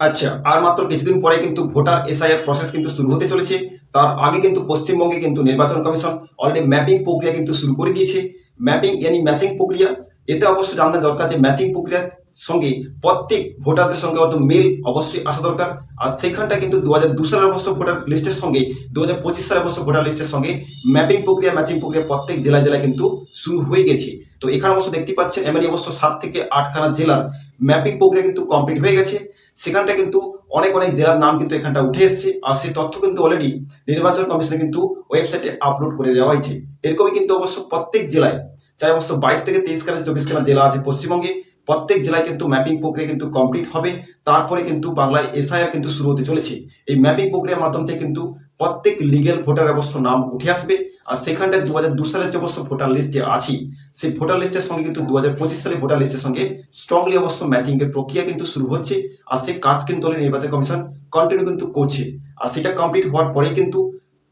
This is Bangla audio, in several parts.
আচ্ছা আর মাত্র কিছুদিন পরে কিন্তু ভোটার এসআইআর প্রসেস কিন্তু শুরু হতে চলেছে। তার আগে কিন্তু পশ্চিমবঙ্গে কিন্তু নির্বাচন কমিশন অলরেডি ম্যাপিং প্রক্রিয়া কিন্তু শুরু করে দিয়েছে। ম্যাপিং ইয়ানি ম্যাচিং প্রক্রিয়া, এতে অবশ্য জানা দরকার যে ম্যাচিং প্রক্রিয়ার সঙ্গে প্রত্যেক ভোটারদের সঙ্গে অত মেল অবশ্যই আসা দরকার। আর সেখানটা কিন্তু দু হাজার দু সালের অবশ্য ভোটার লিস্টের সঙ্গে, দু হাজার পঁচিশ সালের অবশ্য ভোটার লিস্টের সঙ্গে ম্যাপিং প্রক্রিয়া ম্যাচিং প্রক্রিয়া প্রত্যেক জেলায় জেলায় কিন্তু শুরু হয়ে গেছে। তো এখানে অবশ্য দেখতে পাচ্ছেন এমনি অবশ্য সাত থেকে আটখানা জেলার ম্যাপিং প্রক্রিয়া কিন্তু কমপ্লিট হয়ে গেছে। সেখানটা কিন্তু অনেক অনেক জেলার নাম কিন্তু এখানটা উঠে এসছে। আর সেই তথ্য কিন্তু অলরেডি নির্বাচন কমিশনে কিন্তু ওয়েবসাইটে আপলোড করে দেওয়া হয়েছে। এরকমই কিন্তু অবশ্য প্রত্যেক জেলায়, চাই অবশ্য বাইশ থেকে তেইশ খানা চব্বিশ খানা জেলা আছে পশ্চিমবঙ্গে। প্রত্যেক জেলায় কিন্তু ম্যাপিং প্রক্রিয়া কিন্তু কমপ্লিট হবে। তারপরে কিন্তু বাংলায় এসআইআর কিন্তু শুরু হতে চলেছে। এই ম্যাপিং প্রক্রিয়ার মাধ্যম থেকে কিন্তু প্রত্যেক লিগেল ভোটার অবশ্য নাম উঠে আসবে। আর সেখানটায় দু হাজার দু সালের যে অবশ্য ভোটার লিস্টে আছি, সেই ভোটার লিস্টের সঙ্গে কিন্তু দু হাজার পঁচিশ সালের ভোটার লিস্টের সঙ্গে স্ট্রংলি অবশ্য ম্যাচিং এর প্রক্রিয়া কিন্তু শুরু হচ্ছে। আর সেই কাজ কিন্তু নির্বাচন কমিশন কন্টিনিউ কিন্তু করছে। আর সেটা কমপ্লিট হওয়ার পরে কিন্তু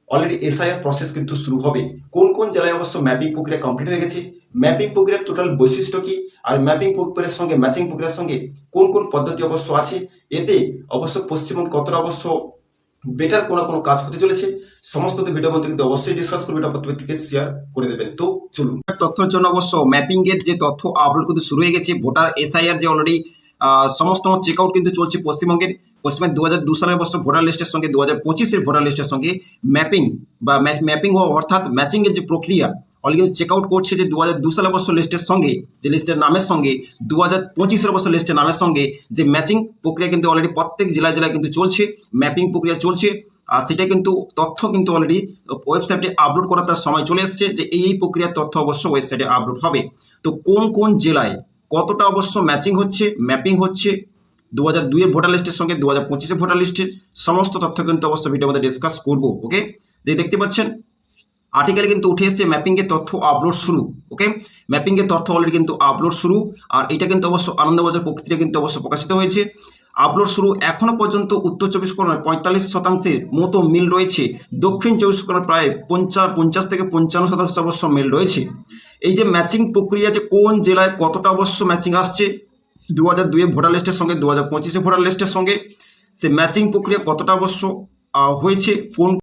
অলরেডি এসআইআর প্রসেস কিন্তু শুরু হবে। কোন কোন জেলায় অবশ্য ম্যাপিং প্রক্রিয়া কমপ্লিট হয়ে গেছে? ম্যাপিং প্রক্রিয়ার টোটাল বৈশিষ্ট্য কি? আর ম্যাপিং প্রক্রিয়ার সঙ্গে ম্যাচিং প্রক্রিয়ার সঙ্গে কোন কোন পদ্ধতি অবশ্য আছে? এতে অবশ্য পশ্চিমবঙ্গ কতটা অবশ্য বেটার কোনো কোনো কাজ হতে চলেছে? সমস্ত ভিডিও মধ্যে কিন্তু অবশ্যই ডিসকাস করবে এটা প্রত্যেককে শেয়ার করে দেবেন। তো চলুন। তথ্যের জন্য অবশ্য ম্যাপিং এর যে তথ্য আপলোড কিন্তু শুরু হয়ে গেছে। ভোটার এসআইআর যে অলরেডি সমস্ত চেক আউট কিন্তু চলছে পশ্চিমবঙ্গের। পশ্চিমবঙ্গের দু হাজার দু সালের অবশ্য ভোটার লিস্টের সঙ্গে, দু হাজার পঁচিশের ভোটার লিস্টের সঙ্গে ম্যাপিং বা ম্যাপিং অর্থাৎ ম্যাচিং এর যে প্রক্রিয়া অলরেডি কিন্তু চেক আউট করছে যে দু হাজার দু সালের অবশ্য লিস্টের সঙ্গে, যে লিস্টের নামের সঙ্গে, দু হাজার পঁচিশের অবশ্য লিস্টের নামের সঙ্গে যে ম্যাচিং প্রক্রিয়া কিন্তু অলরেডি প্রত্যেক জেলায় জেলায় কিন্তু চলছে ম্যাপিং প্রক্রিয়া চলছে। আর সেটা কিন্তু তথ্য কিন্তু অলরেডি ওয়েবসাইটে আপলোড করার তার সময় চলে এসেছে যে এই প্রক্রিয়ার তথ্য অবশ্য ওয়েবসাইটে আপলোড হবে। তো কোন কোন জেলায় কতটা অবশ্য ম্যাচিং হচ্ছে ম্যাপিং হচ্ছে দু হাজার দুইয়ের ভোটার লিস্টের সঙ্গে দু হাজার পঁচিশের ভোটার লিস্টের সমস্ত তথ্য কিন্তু অবশ্য ভিডিওর মধ্যে ডিসকাস করব ওকে যে দেখতে পাচ্ছেন আর্টিকেলে কিন্তু উঠে এসেছে ম্যাপিংয়ের তথ্য আপলোড শুরু ওকে ম্যাপিংয়ের তথ্য অলরেডি কিন্তু আপলোড শুরু, আর এটা কিন্তু অবশ্য আনন্দবাজার পত্রিকা কিন্তু অবশ্য প্রকাশিত হয়েছে। আপলোড শুরু এখনও পর্যন্ত উত্তর চব্বিশ পরগনায় পঁয়তাল্লিশ শতাংশের মতো মিল রয়েছে। দক্ষিণ চব্বিশ পরগনায় প্রায় পঞ্চাশ পঞ্চাশ থেকে পঞ্চান্ন শতাংশ অবশ্য মিল রয়েছে। এই যে ম্যাচিং প্রক্রিয়া যে কোন জেলায় কতটা অবশ্য ম্যাচিং আসছে দু হাজার দুয়ে ভোটার লিস্টের সঙ্গে দু হাজার পঁচিশে ভোটার লিস্টের সঙ্গে, সে ম্যাচিং প্রক্রিয়া কতটা অবশ্য হয়েছে, কোন